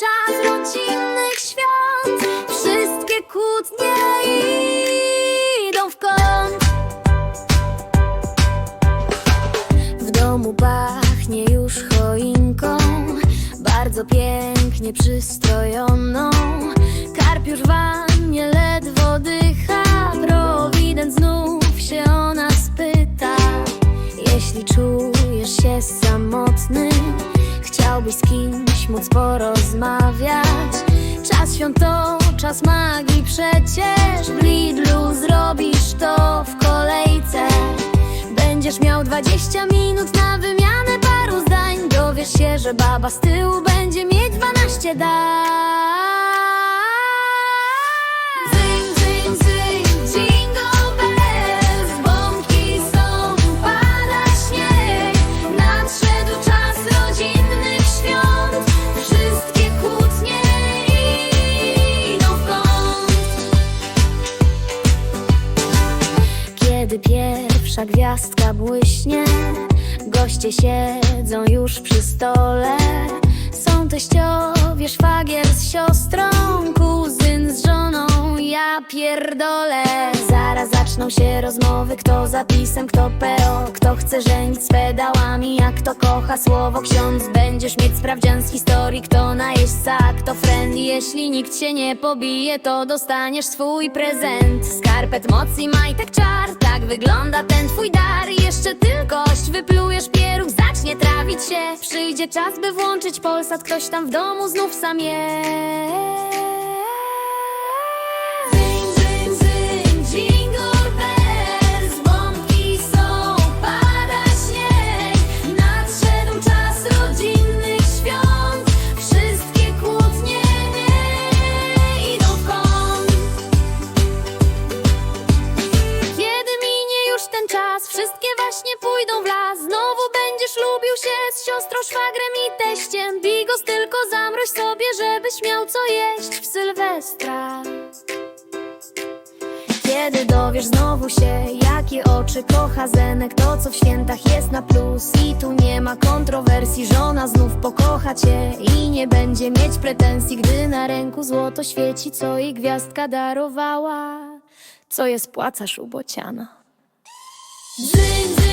czas rodzinnych świąt. Wszystkie kłótnie idą w kąt. W domu pachnie już choinką Bardzo pięknie przystrojoną. Karpiusz wannie ledwo dycha Prowident znów się o nas pyta. Jeśli czujesz się samotny Chciałbyś z kimś móc porozmawiać. Czas świąt to czas magii przecież. W Lidlu zrobisz to w kolejce. Będziesz miał 20 minut na wymianę paru zdań. Dowiesz się, że baba z tyłu będzie mieć 12 dań Kiedy pierwsza gwiazdka błyśnie Goście siedzą już przy stole. Są teściowie, szwagier z siostrą Kuzyn pierdolę Zaraz zaczną się rozmowy Kto zapisem, kto PO Kto chce żenić z pedałami A kto kocha słowo. Ksiądz Będziesz mieć sprawdzian z historii Kto najeźdźca, a kto friend Jeśli nikt cię nie pobije To dostaniesz swój prezent. Skarpet, moc i majtek czar Tak wygląda ten twój dar. Jeszcze tylkość wyplujesz pieróg Zacznie trawić się. Przyjdzie czas, by włączyć Polsat Ktoś tam w domu znów sam jest Wszystkie właśnie pójdą w las. Znowu będziesz lubił się z siostrą, szwagrem i teściem. Bigos tylko zamroź sobie, żebyś miał co jeść w Sylwestra. Kiedy dowiesz znowu się, jakie oczy kocha Zenek To co w świętach jest na plus. I tu nie ma kontrowersji Żona znów pokocha cię. I nie będzie mieć pretensji Gdy na ręku złoto świeci Co jej gwiazdka darowała. Co jest płaca szubociana Zing, zing.